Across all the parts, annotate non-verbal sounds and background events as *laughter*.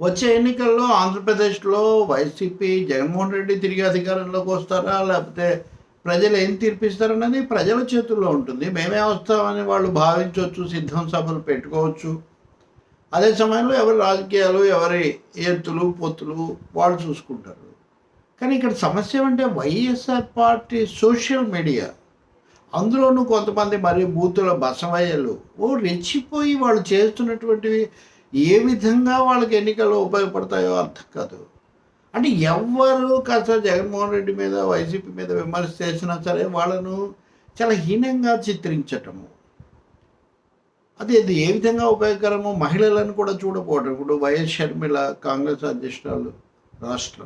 వచ్చే ఎన్నికల్లో ఆంధ్రప్రదేశ్లో వైసీపీ జగన్మోహన్ రెడ్డి తిరిగి అధికారంలోకి వస్తారా? లేకపోతే ప్రజలు ఏం తీర్పిస్తారన్నది ప్రజల చేతుల్లో ఉంటుంది. మేమే వస్తామని వాళ్ళు భావించవచ్చు సిద్ధం సభలు పెట్టుకోవచ్చు. అదే సమయంలో ఎవరి రాజకీయాలు ఎవరి ఎత్తులు పొత్తులు వాళ్ళు చూసుకుంటారు. కానీ ఇక్కడ సమస్య ఏమంటే వైఎస్ఆర్ పార్టీ సోషల్ మీడియా. అందులోనూ కొంతమంది మరి బూతుల బసవయ్యలు ఓ రెచ్చిపోయి వాళ్ళు చేస్తున్నటువంటివి ఏ విధంగా వాళ్ళకి ఎన్నికలు ఉపయోగపడతాయో అర్థం కాదు. అంటే ఎవరు కాస్త జగన్మోహన్ రెడ్డి మీద వైసీపీ మీద విమర్శ చేసినా సరే వాళ్ళను చాలా హీనంగా చిత్రించటము. అదే అది ఏ విధంగా ఉపయోగకరమో మహిళలను కూడా చూడకపోవటం. ఇప్పుడు వైఎస్ షర్మిల కాంగ్రెస్ అధ్యక్షురాలు రాష్ట్ర.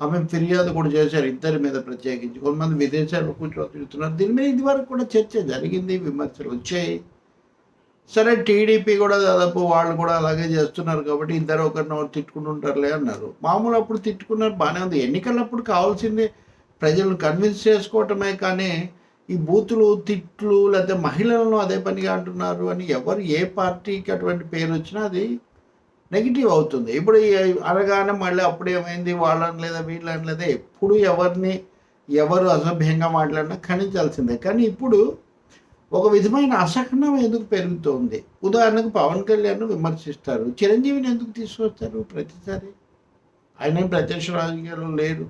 ఆమె ఫిర్యాదు కూడా చేశారు ఇద్దరి మీద ప్రత్యేకించి. కొంతమంది విదేశాల్లో కూర్చొని తిరుగుతున్నారు. దీని మీద ఇదివరకు కూడా చర్చ జరిగింది విమర్శలు వచ్చాయి. సరే టీడీపీ కూడా దాదాపు వాళ్ళు కూడా అలాగే చేస్తున్నారు కాబట్టి ఇద్దరు ఒకరిని ఒకరు తిట్టుకుంటుంటారులే అన్నారు. మామూలు అప్పుడు తిట్టుకున్నారు బాగానే ఉంది. ఎన్నికలప్పుడు కావాల్సింది ప్రజలను కన్విన్స్ చేసుకోవటమే కానీ ఈ బూతులు తిట్లు లేకపోతే మహిళలను అదే పనిగా అంటున్నారు అని ఎవరు ఏ పార్టీకి అటువంటి పేరు వచ్చినా అది నెగిటివ్ అవుతుంది. ఇప్పుడు అనగానే మళ్ళీ అప్పుడు ఏమైంది? వాళ్ళని లేదా వీళ్ళని లేదా ఎప్పుడు ఎవరిని ఎవరు అసభ్యంగా మాట్లాడినా ఖండించాల్సిందే. కానీ ఇప్పుడు ఒక విధమైన అసహనం ఎందుకు పెరుగుతోంది? ఉదాహరణకు పవన్ కళ్యాణ్ విమర్శిస్తారు. చిరంజీవిని ఎందుకు తీసుకొస్తారు ప్రతిసారి? ఆయన ప్రత్యక్ష రాజకీయాలు లేరు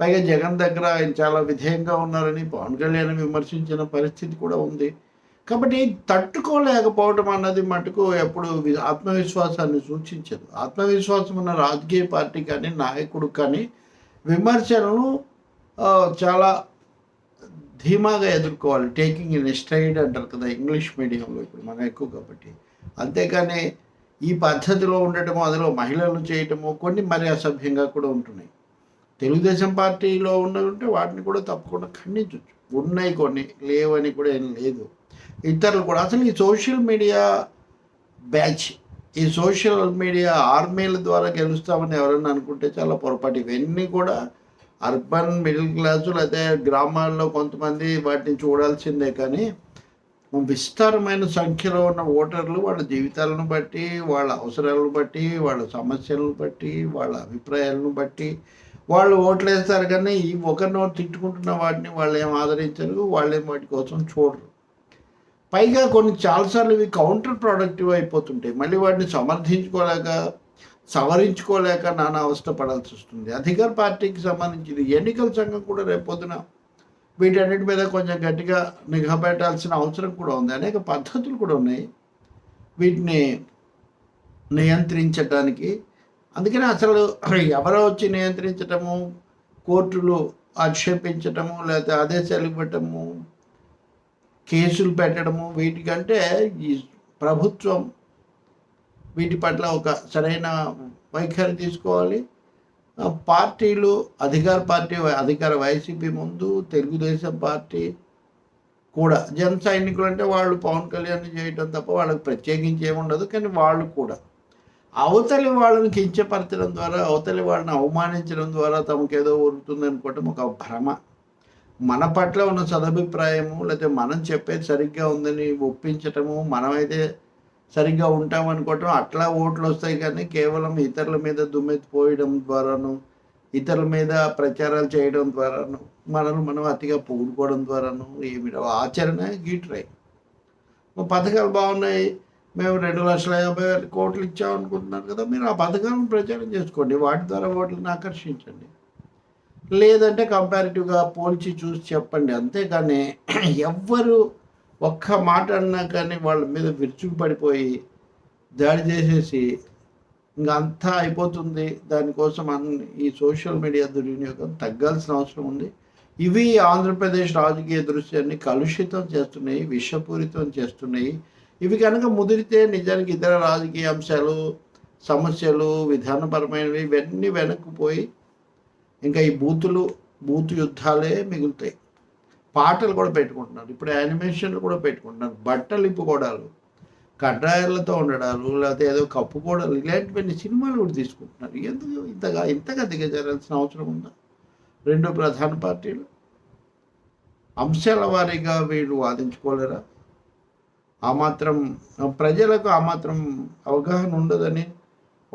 పైగా జగన్ దగ్గర ఆయన చాలా విధేయంగా ఉన్నారని పవన్ కళ్యాణ్ విమర్శించిన పరిస్థితి కూడా ఉంది. కాబట్టి తట్టుకోలేకపోవడం అన్నది మటుకు ఎప్పుడు ఆత్మవిశ్వాసాన్ని సూచించదు. ఆత్మవిశ్వాసం ఉన్న రాజకీయ పార్టీ కానీ నాయకుడు కానీ విమర్శలను చాలా ధీమాగా ఎదుర్కోవాలి. టేకింగ్ ఇన్ స్ట్రైడ్ అంటారు కదా ఇంగ్లీష్ మీడియంలో ఇప్పుడు మనం ఎక్కువ కాబట్టి. అంతేకాని ఈ పద్ధతిలో ఉండటము అందులో మహిళలు చేయటము కొన్ని మరి అసభ్యంగా కూడా ఉంటున్నాయి. తెలుగుదేశం పార్టీలో ఉన్నదంటే వాటిని కూడా తప్పకుండా ఖండించవచ్చు ఉన్నాయి కొన్ని లేవని కూడా ఏం లేదు. ఇతరులు కూడా అసలు ఈ సోషల్ మీడియా బ్యాచ్ ఈ సోషల్ మీడియా ఆర్మీల ద్వారా గెలుస్తామని ఎవరైనా అనుకుంటే చాలా పొరపాటు. ఇవన్నీ కూడా అర్బన్ మిడిల్ క్లాసు లేకపోతే గ్రామాల్లో కొంతమంది వాటిని చూడాల్సిందే కానీ విస్తారమైన సంఖ్యలో ఉన్న ఓటర్లు వాళ్ళ జీవితాలను బట్టి వాళ్ళ అవసరాలను బట్టి వాళ్ళ సమస్యలను బట్టి వాళ్ళ అభిప్రాయాలను బట్టి వాళ్ళు ఓట్లు వేస్తారు కానీ ఈ ఒకరినో తిట్టుకుంటున్న వాటిని వాళ్ళు ఏం ఆదరించరు వాళ్ళేం వాటి కోసం చూడరు. పైగా కొన్ని చాలాసార్లు ఇవి కౌంటర్ ప్రొడక్టివ్ అయిపోతుంటాయి. మళ్ళీ వాటిని సమర్థించుకోలేక సవరించుకోలేక నానా అవస్థ పడాల్సి వస్తుంది. అధికార పార్టీకి సంబంధించింది ఎన్నికల సంఘం కూడా రేపొద్దున వీటన్నిటి మీద కొంచెం గట్టిగా నిఘా పెట్టాల్సిన అవసరం కూడా ఉంది. అనేక పద్ధతులు కూడా ఉన్నాయి. వీటిని నియంత్రించటానికి. అందుకని అసలు ఎవరో వచ్చి నియంత్రించటము కోర్టులు ఆక్షేపించటము లేకపోతే ఆదేశాలు ఇవ్వటము కేసులు పెట్టడము వీటికంటే ఈ ప్రభుత్వం వీటి పట్ల ఒక సరైన వైఖరి తీసుకోవాలి. పార్టీలు అధికార పార్టీ అధికార వైసీపీ ముందు తెలుగుదేశం పార్టీ కూడా. జన సైనికులు అంటే వాళ్ళు పవన్ కళ్యాణ్ చేయటం తప్ప వాళ్ళకి ప్రత్యేకించి ఏముండదు కానీ వాళ్ళు కూడా. అవతలి వాళ్ళని కించపరచడం ద్వారా అవతలి వాళ్ళని అవమానించడం ద్వారా తమకేదో ఉరుతుంది అనుకోవటం ఒక భ్రమ. మన పట్ల ఉన్న సదభిప్రాయము లేకపోతే మనం చెప్పేది సరిగ్గా ఉందని ఒప్పించటము మనమైతే సరిగ్గా ఉంటాం అనుకోవటం అట్లా ఓట్లు వస్తాయి కానీ కేవలం ఇతరుల మీద దుమ్మెత్తి పోయడం ద్వారాను ఇతరుల మీద ప్రచారాలు చేయడం ద్వారాను మనల్ని మనం అతిగా పూడుకోవడం ద్వారాను ఏమి ఆచరణ గీట్రాయి పథకాలు బాగున్నాయి. మేము రెండు లక్షల యాభై వేల కోట్లు ఇచ్చామనుకుంటున్నారు కదా మీరు ఆ పథకాలను ప్రచారం చేసుకోండి. వాటి ద్వారా ఓట్లను ఆకర్షించండి. లేదంటే కంపారిటివ్గా పోల్చి చూసి చెప్పండి. అంతేగాని *clears throat* ఎవ్వరు ఒక్క మాట అన్నా కానీ వాళ్ళ మీద విరుచుకు పడిపోయి దాడి చేసేసి ఇంకా అంతా అయిపోతుంది. దానికోసం అన్ని ఈ సోషల్ మీడియా దుర్వినియోగం తగ్గాల్సిన అవసరం ఉంది. ఇవి ఆంధ్రప్రదేశ్ రాజకీయ దృశ్యాన్ని కలుషితం చేస్తున్నాయి విషపూరితం చేస్తున్నాయి. ఇవి కనుక ముదిరితే నిజానికి ఇతర రాజకీయ అంశాలు సమస్యలు విధానపరమైనవి ఇవన్నీ వెనక్కుపోయి ఇంకా ఈ బూతులు బూతు యుద్ధాలే మిగులుతాయి. పాటలు కూడా పెట్టుకుంటున్నారు. ఇప్పుడు యానిమేషన్లు కూడా పెట్టుకుంటున్నారు. బట్టలు ఇప్పుకోవడాలు కడ్రాయలతో ఉండడాలు లేకపోతే ఏదో కప్పుకోవడాలు ఇలాంటివన్నీ సినిమాలు కూడా తీసుకుంటున్నారు. ఎందుకు ఇంతగా ఇంతగా దిగజారాల్సిన అవసరం ఉందా? రెండు ప్రధాన పార్టీలు? అంశాల వారీగా వీళ్ళు వాదించుకోలేరా? ఆ మాత్రం ప్రజలకు ఆ మాత్రం అవగాహన ఉండదని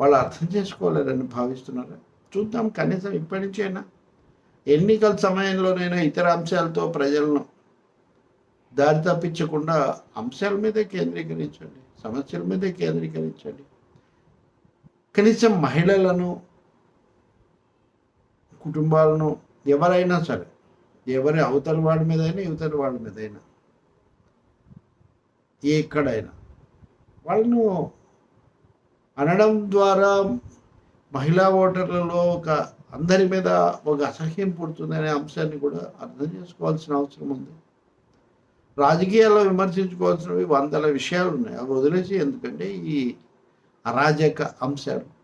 వాళ్ళు అర్థం చేసుకోలేరని భావిస్తున్నారా? చూద్దాం. కనీసం ఇప్పటి నుంచైనా ఎన్నికల సమయంలోనైనా ఇతర అంశాలతో ప్రజలను దారి తప్పించకుండా అంశాల మీదే కేంద్రీకరించండి సమస్యల మీదే కేంద్రీకరించండి. కనీసం మహిళలను కుటుంబాలను ఎవరైనా సరే ఎవరి అవతల వాడి మీదైనా ఇవతల వాడి మీదైనా ఎక్కడైనా వాళ్ళను అనడం ద్వారా మహిళా ఓటర్లలో ఒక అందరి మీద ఒక అసహ్యం పుడుతుందనే అంశాన్ని కూడా అర్థం చేసుకోవాల్సిన అవసరం ఉంది. రాజకీయాల్లో విమర్శించుకోవాల్సినవి వందల విషయాలు ఉన్నాయి. అవి వదిలేసి ఎందుకంటే ఈ అరాజక అంశాలు